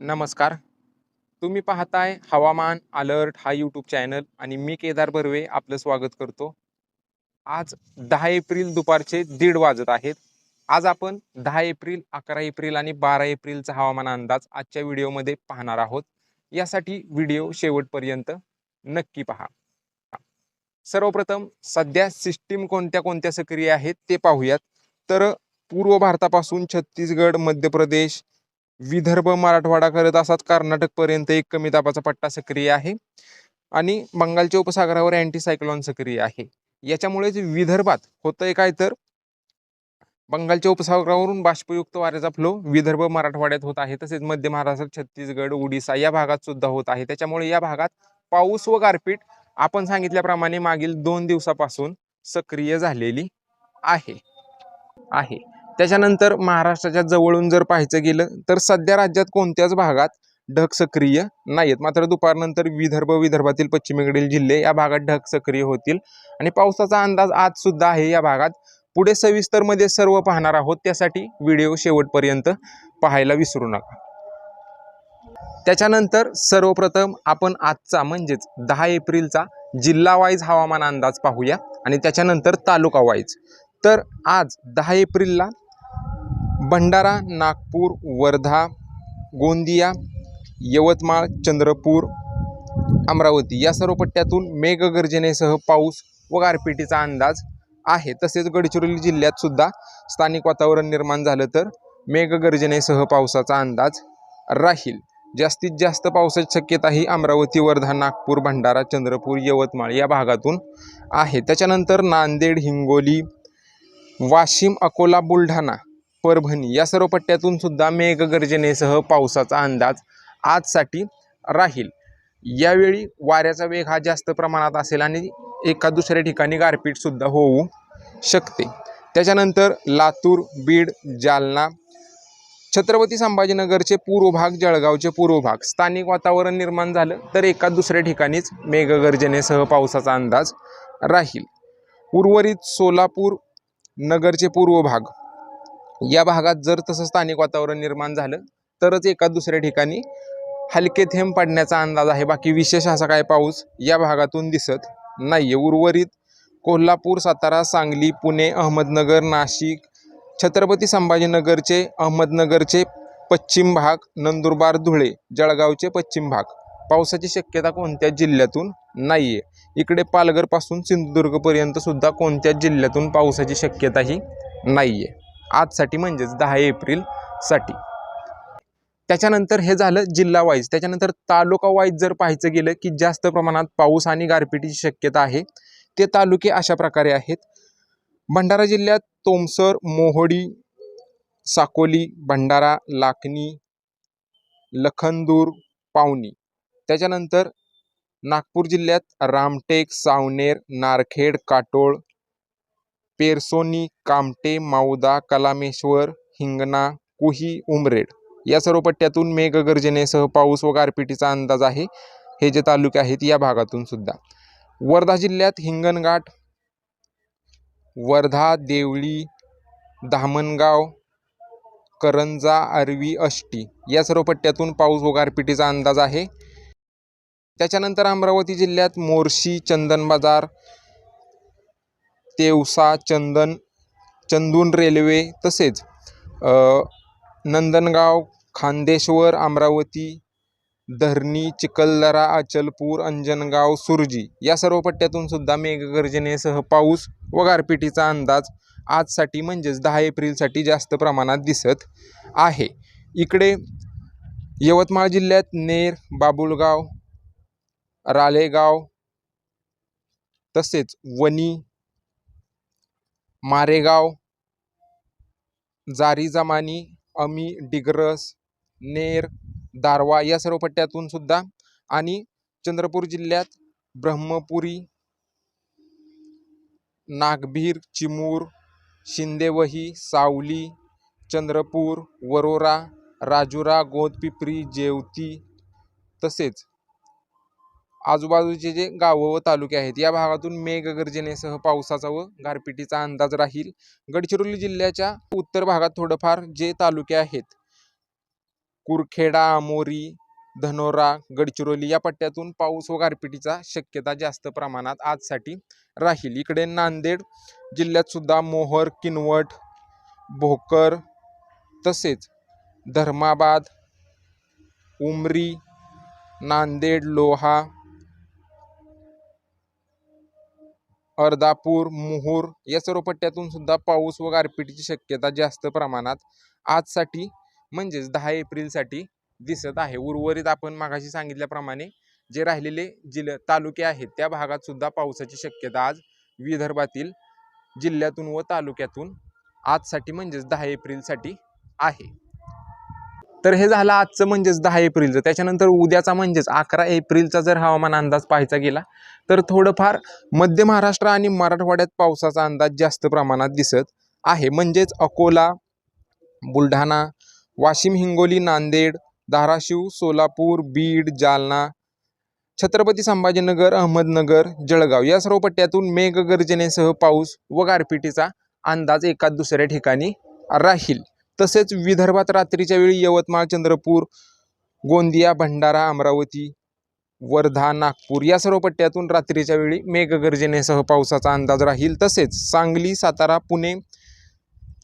नमस्कार. तुम्ही पाहताय हवामान अलर्ट हा यूट्यूब चॅनल आणि मी केदार बर्वे आपलं स्वागत करतो. आज दहा एप्रिल दुपारचे दीड वाजत आहेत. आज आपण दहा एप्रिल अकरा एप्रिल आणि बारा एप्रिलचा हवामान अंदाज आजच्या व्हिडिओमध्ये पाहणार आहोत. यासाठी व्हिडिओ शेवटपर्यंत नक्की पहा. सर्वप्रथम सध्या सिस्टीम कोणत्या कोणत्या सक्रिय आहेत ते पाहूयात. तर पूर्व भारतापासून छत्तीसगड मध्य प्रदेश विदर्भ मराठवाडा करत असाच कर्नाटकपर्यंत एक कमी दाबाचा पट्टा सक्रिय आहे. आणि बंगालच्या उपसागरावर अँटीसायक्लॉन सक्रिय आहे. याच्यामुळेच विदर्भात होतंय काय तर बंगालच्या उपसागरावरून बाष्पयुक्त वाऱ्याचा फ्लो विदर्भ मराठवाड्यात होत आहे. तसेच मध्य महाराष्ट्र छत्तीसगड ओडिसा या भागात सुद्धा होत आहे. त्याच्यामुळे या भागात पाऊस व गारपीट आपण सांगितल्याप्रमाणे मागील दोन दिवसापासून सक्रिय झालेली आहे. आहे. त्याच्यानंतर महाराष्ट्राच्या जवळून जर पाहायचं गेलं तर सध्या राज्यात कोणत्याच भागात ढग सक्रिय नाहीत मात्र दुपारनंतर विदर्भ विदर्भातील पश्चिमेकडील जिल्हे या भागात ढग सक्रिय होतील. आणि पावसाचा अंदाज आज सुद्धा आहे या भागात. पुढे सविस्तरमध्ये सर्व पाहणार आहोत. त्यासाठी व्हिडिओ शेवटपर्यंत पाहायला विसरू नका. त्याच्यानंतर सर्वप्रथम आपण आजचा म्हणजेच दहा एप्रिलचा जिल्हा वाईज हवामान अंदाज पाहूया. आणि त्याच्यानंतर तालुका वाईज. तर आज दहा एप्रिलला भंडारा नागपूर वर्धा गोंदिया यवतमाळ चंद्रपूर अमरावती या सर्व पट्ट्यातून मेघगर्जनेसह पाऊस व गारपिटीचा अंदाज आहे. तसेच गडचिरोली जिल्ह्यात सुद्धा स्थानिक वातावरण निर्माण झालं तर मेघगर्जनेसह पावसाचा अंदाज राहील. जास्तीत जास्त पावसाची शक्यता ही अमरावती वर्धा नागपूर भंडारा चंद्रपूर यवतमाळ या भागातून आहे. त्याच्यानंतर नांदेड हिंगोली वाशिम अकोला बुलढाणा परभणी या सर्व पट्ट्यातून सुद्धा मेघगर्जनेसह पावसाचा अंदाज आजसाठी राहील. यावेळी वाऱ्याचा वेग हा जास्त प्रमाणात असेल आणि एका दुसऱ्या ठिकाणी गारपीटसुद्धा होऊ शकते. त्याच्यानंतर लातूर बीड जालना छत्रपती संभाजीनगरचे पूर्व भाग जळगावचे पूर्व भाग स्थानिक वातावरण निर्माण झालं तर एका दुसऱ्या ठिकाणीच मेघगर्जनेसह पावसाचा अंदाज राहील. उर्वरित सोलापूर नगरचे पूर्व भाग या भागात जर तसं स्थानिक वातावरण निर्माण झालं तरच एका दुसऱ्या ठिकाणी हलके थेंब पडण्याचा अंदाज आहे. बाकी विशेष असा काय पाऊस या भागातून दिसत नाही आहे उर्वरित कोल्हापूर सातारा सांगली पुणे अहमदनगर नाशिक छत्रपती संभाजीनगरचे अहमदनगरचे पश्चिम भाग नंदुरबार धुळे जळगावचे पश्चिम भाग. पावसाची शक्यता कोणत्या जिल्ह्यातून नाही आहे इकडे पालघरपासून सिंधुदुर्गपर्यंतसुद्धा कोणत्याच जिल्ह्यातून पावसाची शक्यताही नाही आहे आजसाठी म्हणजेच दहा एप्रिलसाठी त्याच्यानंतर हे झालं जिल्हा वाईज. त्याच्यानंतर तालुका वाईज जर पाहायचं गेलं की जास्त प्रमाणात पाऊस आणि गारपिटीची शक्यता आहे ते तालुके अशा प्रकारे आहेत. भंडारा जिल्ह्यात तोमसर मोहडी साकोली भंडारा लाखनी लखनदूर पावनी. त्याच्यानंतर नागपूर जिल्ह्यात रामटेक सावनेर नारखेड काटोळ पेरसोनी कामटे माऊदा कलामेश्वर हिंगणा कुही उमरेड. या सर्व पट्ट्यातून मेघगर्जनेसह पाऊस व गारपिटीचा अंदाज आहे. हे जे तालुके आहेत या भागातून सुद्धा. वर्धा जिल्ह्यात हिंगणघाट वर्धा देवळी धामणगाव करंजा आरवी अष्टी या सर्व पट्ट्यातून पाऊस व गारपिटीचा अंदाज आहे. त्याच्यानंतर अमरावती जिल्ह्यात मोर्शी चंदन बाजार तेवसा चंदन चंदून रेल्वे तसेच नंदनगाव खांदेश्वर अमरावती धरणी चिखलदरा अचलपूर अंजनगाव सुरजी या सर्व पट्ट्यातून सुद्धा मेघगर्जनेसह पाऊस व गारपिटीचा अंदाज आजसाठी म्हणजेच दहा एप्रिलसाठी जास्त प्रमाणात दिसत आहे. इकडे यवतमाळ जिल्ह्यात नेर बाबुलगाव रालेगाव तसेच वणी मारेगाव जारी जमानी अमी डिग्रस नेर दारवा या सर्व पट्ट्यातून सुद्धा आणि चंद्रपूर जिल्ह्यात ब्रह्मपुरी नागभीर चिमूर शिंदेवही सावली चंद्रपूर वरोरा राजुरा गोदपिपरी जेवती तसेच आजूबाजूचे जे गावं व तालुके आहेत या भागातून मेघगर्जनेसह पावसाचा व गारपिटीचा अंदाज राहील. गडचिरोली जिल्ह्याच्या उत्तर भागात थोडंफार जे तालुके आहेत कुरखेडा आमोरी धनोरा गडचिरोली या पट्ट्यातून पाऊस व गारपिटीचा शक्यता जास्त प्रमाणात आजसाठी राहील. इकडे नांदेड जिल्ह्यात सुद्धा मोहर किनवट भोकर तसेच धर्माबाद उमरी नांदेड लोहा अर्धापूर मोहूर या सर्व पट्ट्यातून सुद्धा पाऊस व गारपिटीची शक्यता जास्त प्रमाणात आजसाठी म्हणजेच दहा एप्रिलसाठी दिसत आहे. उर्वरित आपण मागाशी सांगितल्याप्रमाणे जे राहिलेले जिल तालुके आहेत त्या भागात सुद्धा पावसाची शक्यता आज विदर्भातील जिल्ह्यातून व तालुक्यातून आजसाठी म्हणजेच दहा एप्रिलसाठी आहे. तर हे झालं आजचं म्हणजेच दहा एप्रिलचं. त्याच्यानंतर उद्याचा म्हणजेच अकरा एप्रिलचा जर हवामान अंदाज पाहायचा गेला तर थोडंफार मध्य महाराष्ट्र आणि मराठवाड्यात पावसाचा अंदाज जास्त प्रमाणात दिसत आहे. म्हणजेच अकोला बुलढाणा वाशिम हिंगोली नांदेड धाराशिव सोलापूर बीड जालना छत्रपती संभाजीनगर अहमदनगर जळगाव या सर्व पट्ट्यातून मेघगर्जनेसह पाऊस व गारपिटीचा अंदाज एका दुसऱ्या ठिकाणी राहील. तसेच विदर्भात रात्रीच्या वेळी यवतमाळ चंद्रपूर गोंदिया भंडारा अमरावती वर्धा नागपूर या सर्व पट्ट्यातून रात्रीच्या वेळी मेघगर्जनेसह पावसाचा अंदाज राहील. तसेच सांगली सातारा पुणे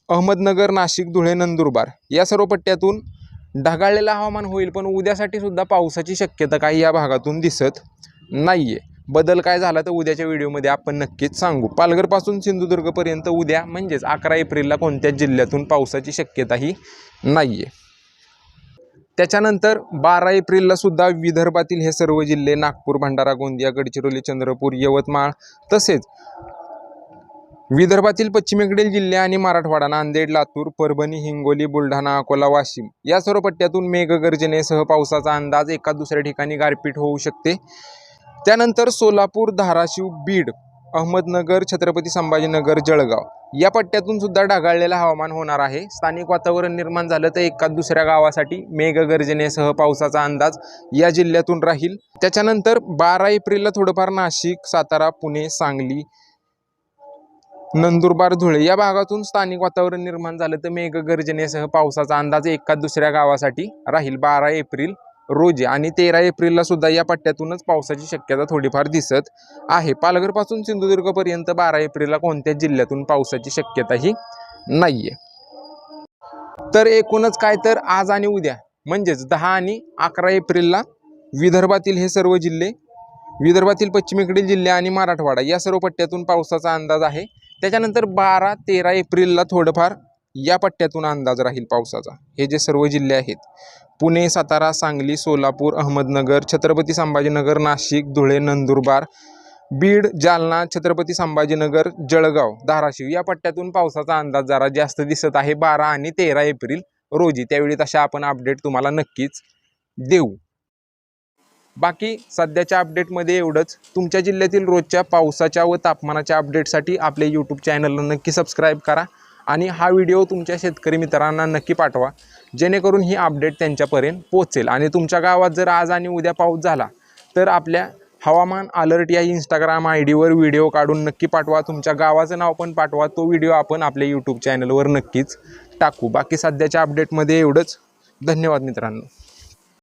अहमदनगर नाशिक धुळे नंदुरबार या सर्व पट्ट्यातून ढगाळलेलं हवामान होईल पण उद्यासाठी सुद्धा पावसाची शक्यता काही या भागातून दिसत नाही आहे बदल काय झाला तर उद्याच्या व्हिडिओमध्ये आपण नक्कीच सांगू. पालघरपासून सिंधुदुर्गपर्यंत उद्या म्हणजेच अकरा एप्रिलला कोणत्याच जिल्ह्यातून पावसाची शक्यताही नाहीये. त्याच्यानंतर बारा एप्रिलला सुद्धा विदर्भातील हे सर्व जिल्हे नागपूर भंडारा गोंदिया गडचिरोली चंद्रपूर यवतमाळ तसेच विदर्भातील पश्चिमेकडील जिल्हे आणि मराठवाडा नांदेड लातूर परभणी हिंगोली बुलढाणा अकोला वाशिम या सर्व पट्ट्यातून मेघगर्जनेसह पावसाचा अंदाज एका दुसऱ्या ठिकाणी गारपीट होऊ शकते. त्यानंतर सोलापूर धाराशिव बीड अहमदनगर छत्रपती संभाजीनगर जळगाव. या पट्ट्यातून सुद्धा ढगाळलेलं हवामान होणार आहे. स्थानिक वातावरण निर्माण झालं तर एका दुसऱ्या गावासाठी मेघगर्जनेसह पावसाचा अंदाज या जिल्ह्यातून राहील. त्याच्यानंतर बारा एप्रिलला थोडंफार नाशिक सातारा पुणे सांगली नंदुरबार धुळे या भागातून स्थानिक वातावरण निर्माण झालं तर मेघगर्जनेसह पावसाचा अंदाज एका दुसऱ्या गावासाठी राहील. बारा एप्रिल रोजी आणि तेरा एप्रिलला सुद्धा या पट्ट्यातूनच पावसाची शक्यता थोडीफार दिसत आहे. पालघरपासून सिंधुदुर्गपर्यंत बारा एप्रिलला कोणत्याच जिल्ह्यातून पावसाची शक्यताही आहे तर एकूणच काय तर आज आणि उद्या म्हणजेच दहा आणि अकरा एप्रिलला विदर्भातील हे सर्व जिल्हे विदर्भातील पश्चिमेकडील जिल्हे आणि मराठवाडा या सर्व पट्ट्यातून पावसाचा अंदाज आहे. त्याच्यानंतर बारा तेरा एप्रिलला थोडंफार या पट्ट्यातून अंदाज राहील पावसाचा. हे जे सर्व जिल्हे आहेत पुणे सातारा सांगली सोलापूर अहमदनगर छत्रपती संभाजीनगर नाशिक धुळे नंदुरबार बीड जालना छत्रपती संभाजीनगर जळगाव धाराशिव या पट्ट्यातून पावसाचा अंदाज जरा जास्त दिसत आहे. बारा आणि तेरा एप्रिल रोजी. त्यावेळी तशा आपण अपडेट तुम्हाला नक्कीच देऊ. बाकी सध्याच्या अपडेटमध्ये एवढंच. तुमच्या जिल्ह्यातील रोजच्या पावसाच्या व तापमानाच्या अपडेटसाठी आपल्या यूट्यूब चॅनलला नक्की सबस्क्राईब करा. आणि हा व्हिडिओ तुमच्या शेतकरी मित्रांना नक्की पाठवा. जेणेकरून ही अपडेट त्यांच्यापर्यंत पोचेल आणि तुमच्या गावात जर आज आणि उद्या पाऊस झाला तर आपल्या हवामान अलर्ट या इंस्टाग्राम आय डीवर व्हिडिओ काढून नक्की पाठवा. तुमच्या गावाचं नाव पण पाठवा. तो व्हिडिओ आपण आपल्या यूट्यूब चॅनलवर नक्कीच टाकू. बाकी सध्याच्या अपडेटमध्ये एवढंच. धन्यवाद मित्रांनो.